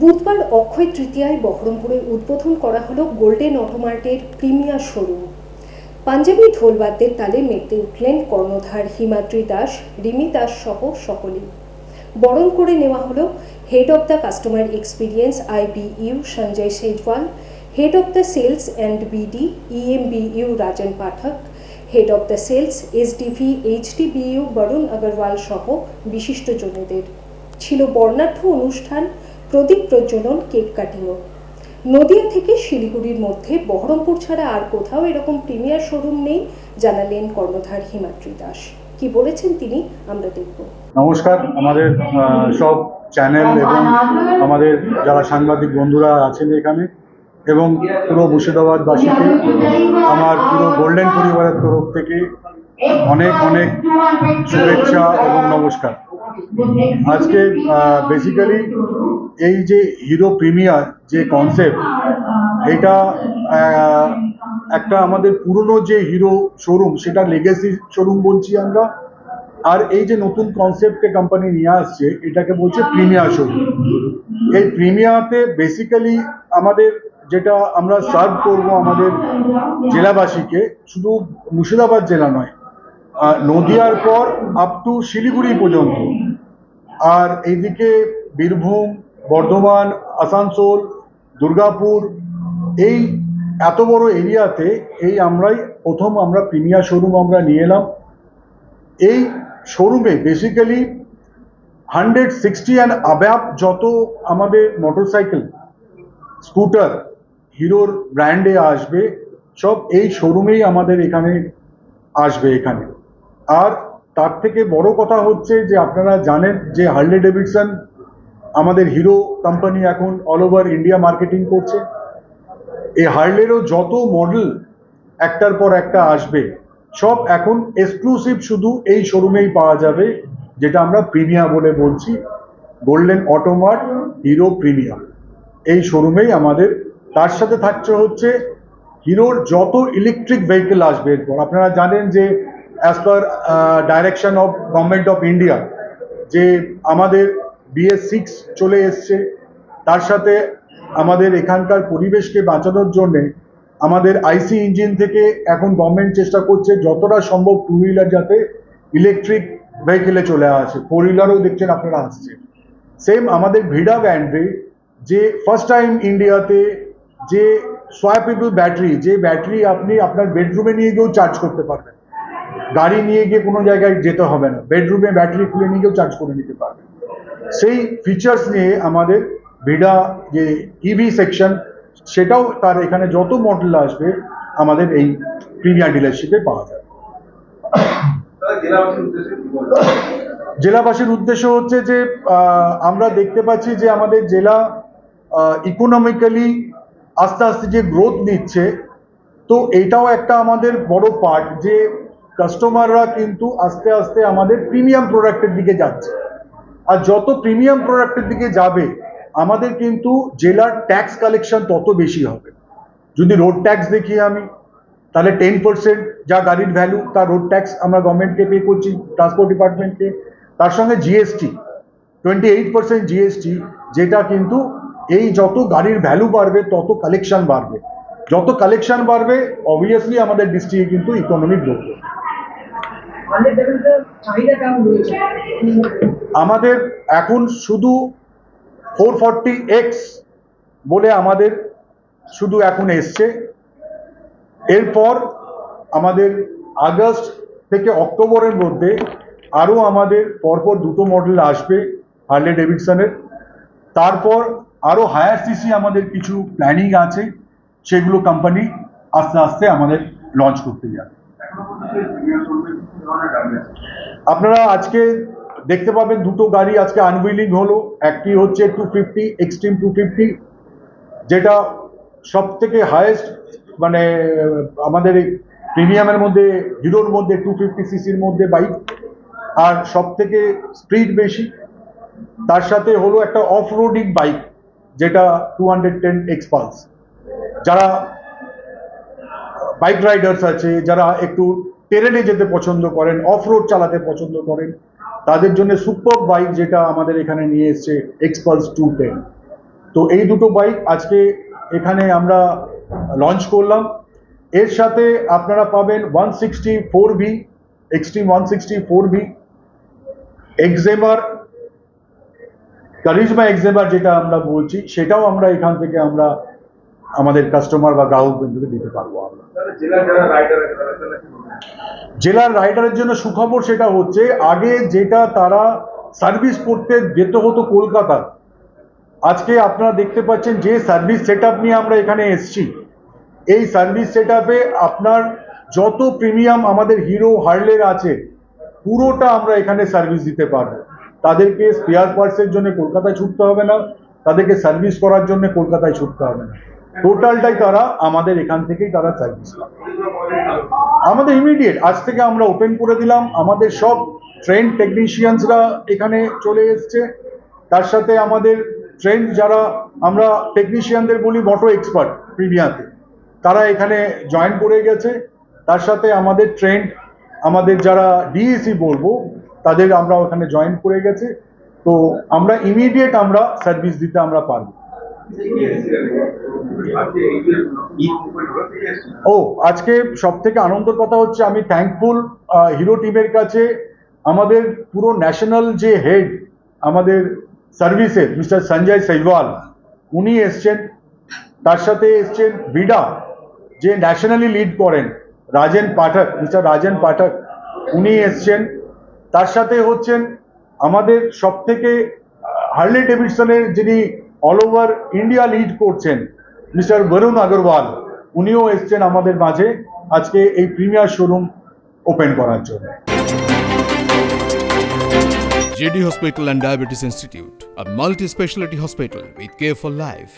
বুধবার অক্ষয় তৃতীয়ায় বহরমপুরে উদ্বোধন করা হলো গোল্ডেন অটোমার্টের প্রিমিয়ার শোরুম। পাঞ্জাবি ঢোলবাদ্যের তালে মেতে উঠলেন কর্ণধার হিমাদ্রি দাস, রিমি দাস সহ সকলেই। বরণ করে নেওয়া হলো head of the customer experience IBU Sanjay Sejwal head of the sales and BD EMBU Rajan Pathak. Head of the sales SDV HDBU Varun Agarwal সহ বিশিষ্টজনেদের ছিল বর্ণাঢ্য অনুষ্ঠান প্রদীপ প্রজ্বলন কেক কাটিংও নদিয়া থেকে শিলিগুড়ির মধ্যে বহরমপুর ছাড়া আর কোথাও এরকম প্রিমিয়ার শোরুম নেই জানালেন কর্ণধার হিমাদ্রি দাস। কি বলেছেন তিনি আমরা দেখব। নমস্কার আমাদের সব চ্যানেল এবং আমাদের যারা সাংবাদিক বন্ধুরা আছেন এখানে এবং পুরো মুর্শিদাবাদবাসীকে আমার পুরো গোল্ডেন পরিবারের তরফ থেকে অনেক অনেক শুভেচ্ছা এবং নমস্কার। আজকে বেসিক্যালি এই যে হিরো প্রিমিয়ার যে কনসেপ্ট এটা একটা আমাদের পুরনো যে হিরো শোরুম সেটা লেগেসি শোরুম বলছি আমরা। আর এই যে নতুন কনসেপ্টে কোম্পানি নিয়ে আসছে, এটাকে বলছে প্রিমিয়ার শোরুম এই প্রিমিয়াতে বেসিক্যালি আমাদের যেটা আমরা সার্ভ করব আমাদের জেলাবাসীকে, শুধু মুর্শিদাবাদ জেলা নয় নদিয়ার পর আপ টু শিলিগুড়ি পর্যন্ত। আর এইদিকে বীরভূম বর্ধমান, আসানসোল, দুর্গাপুর, এই এত বড় এরিয়াতে এই আমরাই প্রথম আমরা প্রিমিয়ার শোরুম আমরা নিয়ে এলাম। এই শোরুমে বেসিক্যালি হান্ড্রেড সিক্সটি অ্যান্ড আব্যাপ যত আমাদের মোটরসাইকেল স্কুটার হিরোর ব্র্যান্ডে আসবে, সব এই শোরুমেই আমাদের এখানে আসবে এখানে। আর তার থেকে বড় কথা হচ্ছে যে আপনারা জানেন যে হার্লে ডেভিডসন আমাদের হিরো কোম্পানি এখন অল ওভার ইন্ডিয়া মার্কেটিং করছে। এই হার্লেরও যত মডেল একটার পর একটা আসবে, সব এখন এক্সক্লুসিভ শুধু এই শোরুমেই পাওয়া যাবে, যেটা আমরা প্রিমিয়া বলে বলছি গোল্ডেন অটোমার্ট হিরো প্রিমিয়াম এই শোরুমেই আমাদের, তার সাথে থাকছে হচ্ছে হিরোর যত ইলেকট্রিক ভেহিকেল আসবে এরপর। আপনারা জানেন যে as per direction of government of India যে আমাদের বিএস সিক্স চলে এসছে। তার সাথে আমাদের এখানকার পরিবেশকে বাঁচানোর জন্যে আমাদের আইসি ইঞ্জিন থেকে এখন গভর্নমেন্ট চেষ্টা করছে যতটা সম্ভব টু হুইলার যাতে ইলেকট্রিক ভেহিকেলে চলে আসে। ফোর হুইলারও দেখছেন আপনারা আসছে। সেম আমাদের ভিডা ব্যান্ডে যে ফার্স্ট টাইম ইন্ডিয়াতে যে সোয়াপেবল ব্যাটারি যে ব্যাটারি আপনি আপনার বেডরুমে নিয়ে গিয়েও চার্জ করতে পারবেন। গাড়ি নিয়ে গিয়ে কোনো জায়গায় যেতে হবে না। বেডরুমে ব্যাটারি খুলে নিয়ে গিয়েও চার্জ করে নিতে পারবেন। সেই ফিচার্স নিয়ে আমাদের ভিডা যে ইভি সেকশন সেটাও তার এখানে যত মডেল আসবে, আমাদের এই প্রিমিয়ার ডিলারশিপে পাওয়া যাবে। জেলাবাসীর উদ্দেশ্যে হচ্ছে যে আমরা দেখতে পাচ্ছি যে আমাদের জেলা ইকোনমিক্যালি আস্তে আস্তে যে গ্রোথ নিচ্ছে, তো এটাও একটা আমাদের বড় পার্ট যে কাস্টমাররা কিন্তু আস্তে আস্তে আমাদের প্রিমিয়াম প্রোডাক্টের দিকে যাচ্ছে। আর যত প্রিমিয়াম প্রোডাক্টের দিকে যাবে, আমাদের কিন্তু জেলার ট্যাক্স কালেকশন তত বেশি হবে। যদি রোড ট্যাক্স দেখি আমি, তাহলে টেন পার্সেন্ট যা গাড়ির ভ্যালু তার রোড ট্যাক্স আমরা গভর্নমেন্টকে পে করছি ট্রান্সপোর্ট ডিপার্টমেন্টকে তার সঙ্গে GST twenty eight percent GST যেটা কিন্তু এই যত গাড়ির ভ্যালু বাড়বে, তত কালেকশন বাড়বে। যত কালেকশন বাড়বে অবভিয়াসলি আমাদের ডিস্ট্রিক্টে কিন্তু ইকোনমিক গ্রোথ আমাদের এখন শুধু ফোর ফর্টি এক্স বলে আমাদের শুধু এখন এসছে। এরপর আমাদের আগস্ট থেকে অক্টোবরের মধ্যে আরও আমাদের পরপর দুটো মডেল আসবে হার্লে ডেভিডসনের তারপর আরও হায়ার সিসি আমাদের কিছু প্ল্যানিং আছে, সেগুলো কোম্পানি আস্তে আস্তে আমাদের লঞ্চ করতে যাবে এখনও পর্যন্ত এই প্রিমিয়ার শোরুমে কি ধরনের গাড়ি আছে আপনারা আজকে দেখতে পাবেন দুটো গাড়ি আজকে আনউইলিং হলো। একটি হচ্ছে two fifty extreme two fifty যেটা সব থেকে হায়েস্ট মানে আমাদের এই প্রিমিয়ামের মধ্যে, হিরোর মধ্যে টু ফিফটি সিসির মধ্যে বাইক আর সব থেকে স্পিড বেশি। তার সাথে হলো একটা অফ রোডিং বাইক যেটা টু হান্ড্রেড টেন এক্সপালস যারা বাইক রাইডার্স আছে, যারা একটু টেরেনে যেতে পছন্দ করেন অফ রোড চালাতে পছন্দ করেন, তাদের জন্য সুপার বাইক যেটা আমাদের এখানে নিয়ে এসছে এক্সপালস টু টেন তো এই দুটো বাইক আজকে এখানে আমরা লঞ্চ করলাম। এর সাথে আপনারা পাবেন one sixty four V extreme one sixty four V XMR Karizma XMR যেটা আমরা বলছি, সেটাও আমরা এখান থেকে আমরা আমাদের কাস্টমার বা গ্রাহক বিন্দুকে দিতে পারব আমরা। জেলার রাইডারের জন্য সুখবর সেটা হচ্ছে, আগে যেটা তারা সার্ভিস করতে যেতে হতো কলকাতা আজকে আপনারা দেখতে পাচ্ছেন যে সার্ভিস সেট নিয়ে আমরা এখানে এসছি। এই সার্ভিস সেট আপনার যত প্রিমিয়াম আমাদের হিরো হার্লের আছে, পুরোটা আমরা এখানে সার্ভিস দিতে পারব। তাদেরকে স্পেয়ার পার্টসের জন্য কলকাতায় ছুটতে হবে না, তাদেরকে সার্ভিস করার জন্য কলকাতায় ছুটতে হবে না। টোটালটাই তারা আমাদের এখান থেকেই তারা চালু? আমাদের ইমিডিয়েট আজ থেকে আমরা ওপেন করে দিলাম। আমাদের সব ট্রেন টেকনিশিয়ানসরা এখানে চলে এসছে। তার সাথে আমাদের ট্রেন যারা, আমরা টেকনিশিয়ানদের বলি মোটো এক্সপার্ট প্রিমিয়াতে। তারা এখানে জয়েন করে গেছে। তার সাথে আমাদের ট্রেন আমাদের যারা ডিএসি বলব, তাদের আমরা ওখানে জয়েন করে গেছে। তো আমরা ইমিডিয়েট আমরা সার্ভিস দিতে আমরা পারব। ও, আজকে সব থেকে আনন্দের কথা হচ্ছে আমি থ্যাঙ্কফুল হিরো টিমের কাছে আমাদের পুরো ন্যাশনাল যে হেড আমাদের সার্ভিসের মিস্টার সঞ্জয় সৈওয়াল উনি এসছেন। তার সাথে এসছেন ভিডা যে ন্যাশনালি লিড করেন, রাজেন পাঠক মিস্টার রাজেন পাঠক, উনি এসছেন। তার সাথে হচ্ছেন আমাদের সব থেকে হার্লি ডেভিডসনের যিনি অল ওভার ইন্ডিয়া লিড করছেন মিস্টার বরুণ আগরওয়াল উনিও এসছেন আমাদের মাঝে আজকে এই প্রিমিয়ার শোরুম ওপেন করার জন্য JD Hospital and Diabetes Institute, a multi specialty hospital with care for life.